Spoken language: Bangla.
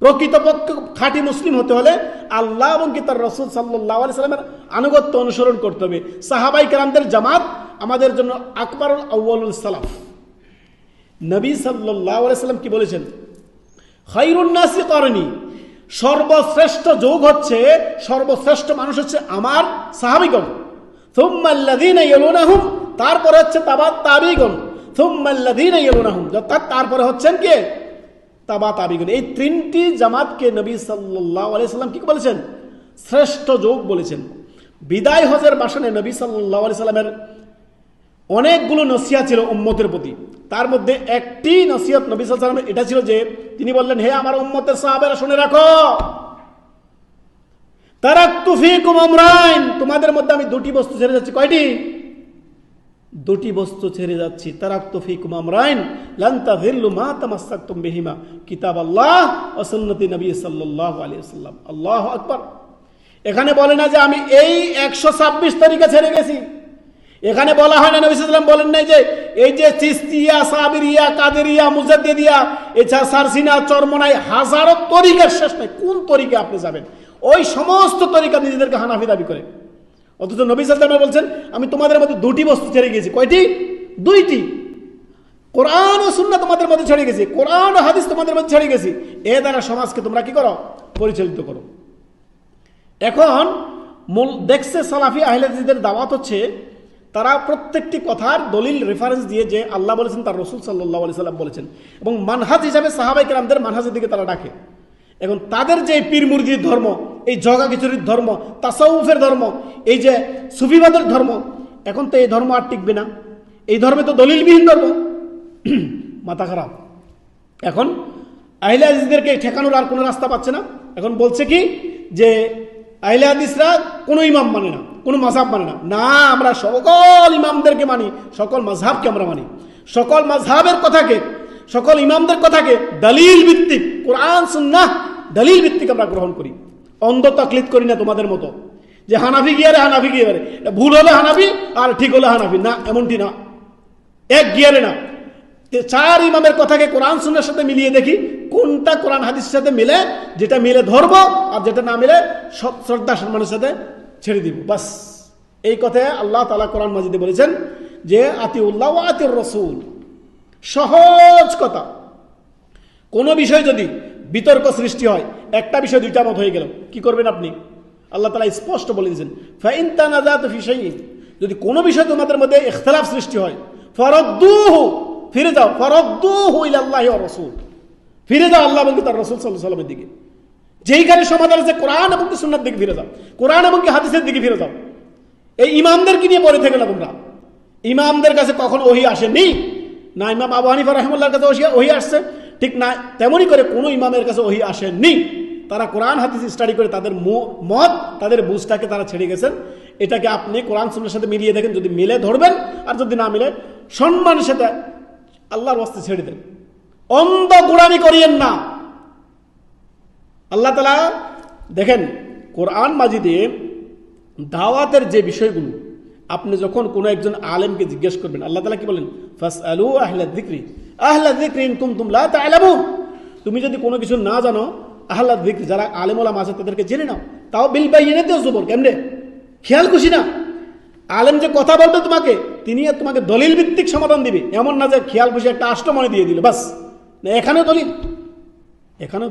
প্রকৃতপক্ষে খাঁটি মুসলিম হতে হলে আল্লাহ এবং কি তার রসুল সাল্লাহ আলি সাল্লামের আনুগত্য অনুসরণ করতে হবে। সাহাবাই কালামদের জামাত আমাদের জন্য আকবরুল আউ্বালুল সালাফ। নবী সাল্লাহ সাল্লাম কি বলেছেন? খৈরুন্নাসি করেনি। সর্বশ্রেষ্ঠ যোগ হচ্ছে, সর্বশ্রেষ্ঠ মানুষ হচ্ছে আমার সাহাবিগণ। থুম্মাল্লাদিন ইয়েলুনাহুম, তারপরে হচ্ছে তাবা তাবিগণ। থুম্মাল্লাদিন ইয়েলুনাহুম তারপরে হচ্ছেন কে? তাবা তাবিগণ এই তিনটি জামাতকে নবী সাল্লাহ আলাইসাল্লাম কি বলেছেন? শ্রেষ্ঠ যোগ বলেছেন। বিদায় হজের বাসনে নবী সাল্লাহ আলি সাল্লামের অনেকগুলো নসিয়া ছিল উম্মতের প্রতি। তার মধ্যে একটি নসিহত নবী সাল্লামের এটা ছিল যে, তিনি বললেন, হে আমার উম্মতের সাহাবেরা, শুনে রাখো। তারা তুফিকুম আমরাইন তোমাদের মধ্যে আমি দুটি বস্তু ছেড়ে যাচ্ছি। কয়টি? দুটি বস্তু ছেড়ে যাচ্ছি। তারাক তুফিকুম আমরাইন লান্তা ভিল্লু মা তামাসাক্তুম বিহিমা। কিতাব আল্লাহ ও সুন্নতি নবী সাল্লাল্লাহু আলাইহি ওয়াসাল্লাম। আল্লাহু আকবার। এখানে বলে না যে আমি এই একশো ছাব্বিশ তারিখে ছেড়ে গেছি। এখানে বলা হয় না, নবী সাল্লাম বলেন নাই যে এই যে চিস্তিয়া, সাবিরিয়া, কাদেরিয়া, মুজাদ্দিদিয়া, এছাড়া সারসিনা, চরমনাই হাজারো তরিকার শেষ নাই। কোন তরিকে আপনি যাবেন? ওই সমস্ত তরিকা নিজেদেরকে হানাফি দাবি করে। অথচ নবী সাল্লাম বলছেন, আমি তোমাদের মধ্যে দুটি বস্তু ছেড়ে গেছি। কয়টি? দুইটি। কোরআন ও সুন্না তোমাদের মধ্যে ছেড়ে গেছি। কোরআন ও হাদিস তোমাদের মধ্যে ছেড়ে গেছি। এ দ্বারা সমাজকে তোমরা কি করো? পরিচালিত করো। এখন মূল দেখছে সালাফি আহলেদের দাওয়াত হচ্ছে, তারা প্রত্যেকটি কথার দলিল রেফারেন্স দিয়ে যে আল্লাহ বলেছেন, তার রসুল সাল্লাহ আলি সাল্লাম বলেছেন। এবং মানহাজ হিসাবে সাহাবাই কেরামদের মানহাজের দিকে তারা ডাকে। এখন তাদের যে পীর মুরগির ধর্ম এই জগা খিচুড়ির ধর্ম, তাসাউফের ধর্ম, এই যে সুফিবাদের ধর্ম, এখন তো এই ধর্ম আর টিকবে না। এই ধর্মে তো দলিলবিহীন ধর্ম। মাথা খারাপ। এখন আহিলে আজিজদেরকে ঠেকানোর আর কোনো রাস্তা পাচ্ছে না। এখন বলছে কি যে আহিলে হাদিসরা কোনো ইমাম মানে না, কোনো মাঝহাব মানে না। না, আমরা সকল ইমামদেরকে মানি, সকল মাঝহাবকে আমরা মানি। সকল মাঝহাবের কথাকে, সকল ইমামদের কথাকে দলিল ভিত্তিক কোরআন, সুন্নাহ দলিল ভিত্তিক আমরা গ্রহণ করি। অন্ধ তকলিদ করি না তোমাদের মতো। যে হানাফি গিয়ারে হানাফি গিয়ারে ভুল হলে হানাফি, আর ঠিক হলে হানাফি। না, এমনটি না। এক গিয়ারে না। চার ইমামের কথাকে কোরআন সুন্নার সাথে মিলিয়ে দেখি, কোনটা কোরআন হাদিসের সাথে মিলে, যেটা মিলে ধরব, আর যেটা না মিলে শ্রদ্ধা সম্মানের সাথে ছেড়ে দিব। বাস। এই কথায় আল্লাহ তালা কোরআন মাজিদে বলেছেন যে, আতিউল্লাহ ও আতিউর রসুল। সহজ কথা। কোনো বিষয় যদি বিতর্ক সৃষ্টি হয়। একটা বিষয় দুইটা মত হয়ে গেল। কি করবেন আপনি? আল্লাহ তালা স্পষ্ট বলে দিয়েছেন, ফাইন তানাজাত যদি কোনো বিষয় তোমাদের মধ্যে ইখতলাফ সৃষ্টি হয়, ফরদ্দুহু, ফিরে যাও, ফরদ্দুহু ওয়া রাসূল। ফিরে যাও আল্লাহ এবং তার রাসূল আলাইহি সাল্লামের দিকে। যেইখানে সমাধান আছে, কোরআন এবং সুন্নার দিকে ফিরে যাও। কোরআন এবং হাদিসের দিকে ফিরে যাও। এই ইমামদেরকে নিয়ে পড়ে থেকে না তোমরা। ইমামদের কাছে কখন ওহি আসেনি? না, ইমাম আবু হানিফা রহমুল্লাহর কাছে ওহি আসছে। ঠিক না তেমনই করে কোনো ইমামের কাছে ওহি আসেনি তারা কোরআন, হাদিস স্টাডি করে তাদের মত তাদের বুঝটাকে তারা ছেড়ে গেছেন। এটাকে আপনি কোরআন সুন্নার সাথে মিলিয়ে দেখেন, যদি মিলে ধরবেন, আর যদি না মিলে, সম্মানের সাথে আল্লাহর ওয়াস্তে ছেড়ে দেন। অন্ধ গোড়ামি করিয়েন না। আল্লাহ তালা দেখেন, কোরআন মাজিদে দাওয়াতের যে বিষয়গুলো, আপনি যখন কোনো একজন আলেমকে জিজ্ঞেস করবেন, আল্লাহ তালা কি বলেন? ফাস আলু আহলা দিক্রি আহলা তুমি যদি কোনো কিছু না জানো আহ্লাদ দিক্রি যারা আলেমলাম আছে তাদেরকে জেনে নাও। তাও বিল পাই এনে দেও কেমনে? খেয়াল খুশি না? আলেম যে কথা বলবে তোমাকে, তিনি তোমাকে দলিল ভিত্তিক সমাধান দিবে। এমন না যে খেয়াল খুশি একটা আষ্ট দিয়ে দিল, বাস। এখানেও দলিল। এখানেও